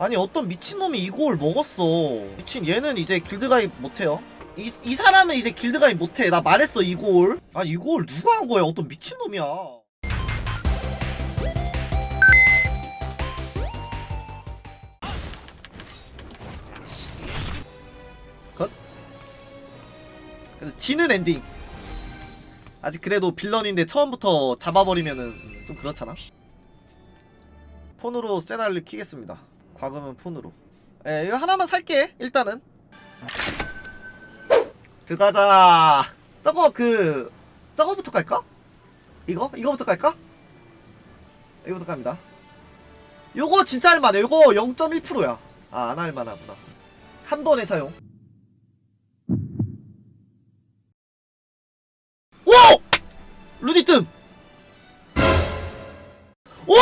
아니 어떤 미친놈이 이걸 먹었어. 미친 얘는 이제 길드 가입 못해요. 이, 이 사람은 이제 길드 가입 못해. 나 말했어 이걸 아 이걸 누가 한 거야? 어떤 미친놈이야. 컷. 지는 엔딩. 아직 그래도 빌런인데 처음부터 잡아버리면은 음, 좀 그렇잖아. 폰으로 세나를 키겠습니다. 과금은 폰으로. 에 이거 하나만 살게 일단은. 들어가자. 저거 그 저거부터 갈까? 이거 이거부터 갈까? 이거부터 갑니다. 요거 진짜 할만해. 요거 0.1%야. 아 안 할만하구나. 한 번에 사용. 오! 루디뜸! 오!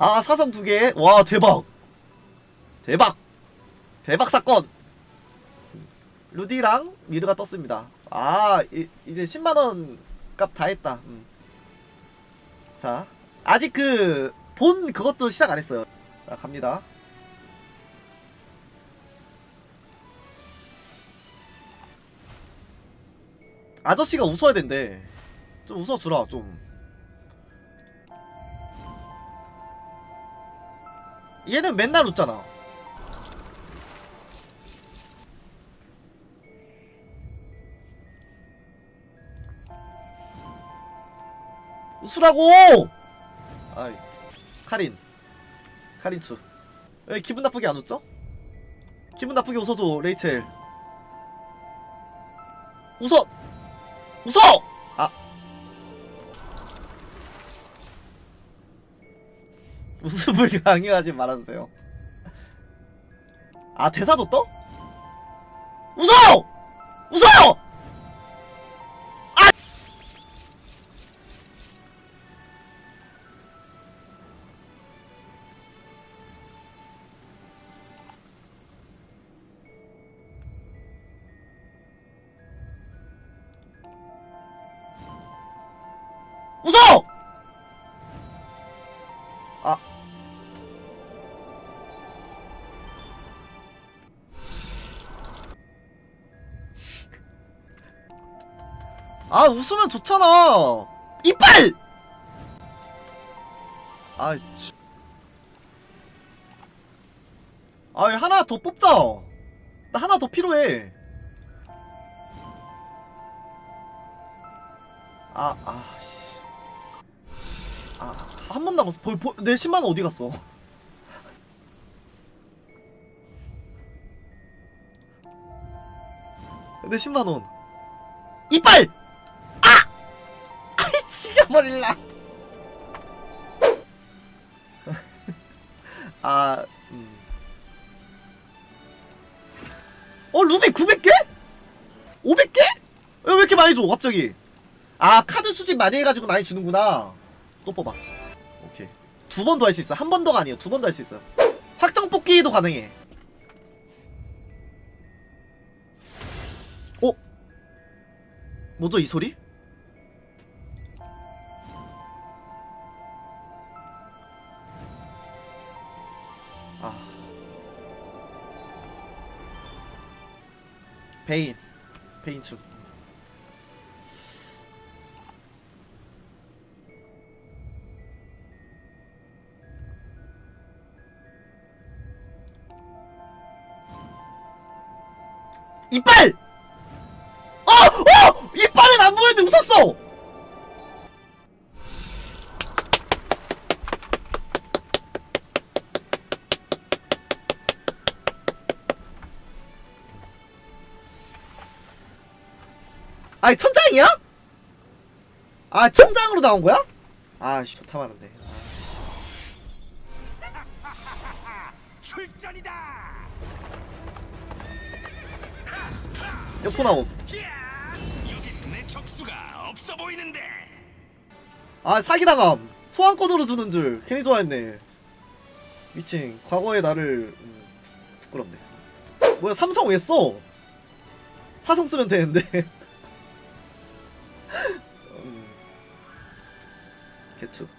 아 사성 두 개. 와 대박. 대박. 대박 사건. 루디랑 미르가 떴습니다. 아 이, 이제 10만 원 값 다 했다. 음. 자 아직 그 본 그것도 시작 안 했어요. 자 갑니다. 아저씨가 웃어야 된대. 좀 웃어주라 좀. 얘는 맨날 웃잖아. 웃으라고! 아이, 카린. 카린추. 왜 기분 나쁘게 안 웃죠? 기분 나쁘게 웃어줘, 레이첼. 웃어! 웃어! 웃음을 강요하지 말아주세요. 아, 대사도 떠? 웃어! 웃어! 아! 웃어! 아, 웃으면 좋잖아. 이빨! 아, 치. 아, 하나 더 뽑자. 나 하나 더 필요해. 아, 아, 씨. 아, 한 번 남았어. 볼, 볼, 내 10만원 어디 갔어? 내 10만원. 이빨! 죽여버릴라. 아, 음. 어, 루비 900개? 500개? 왜 이렇게 많이 줘, 갑자기? 아, 카드 수집 많이 해가지고 많이 주는구나. 또 뽑아. 오케이. 두 번 더 할 수 있어. 한 번 더가 아니에요. 두 번 더 할 수 있어. 확정 뽑기도 가능해. 어? 뭐죠 이 소리? 베인. 베인 축. 이빨! 어! 어! 이빨은 안 보였는데 웃었어! 아니 천장이야? 아 천장으로 나온 거야? 아씨 좋다 말한데 출전이다. 옆으로 나옴 야! 여기 내 적수가 없어 보이는데. 아 사기당함 소환권으로 주는 줄 괜히 좋아했네 미친 과거의 나를 음. 부끄럽네 뭐야 삼성 왜 써? 사성 쓰면 되는데 음. 개추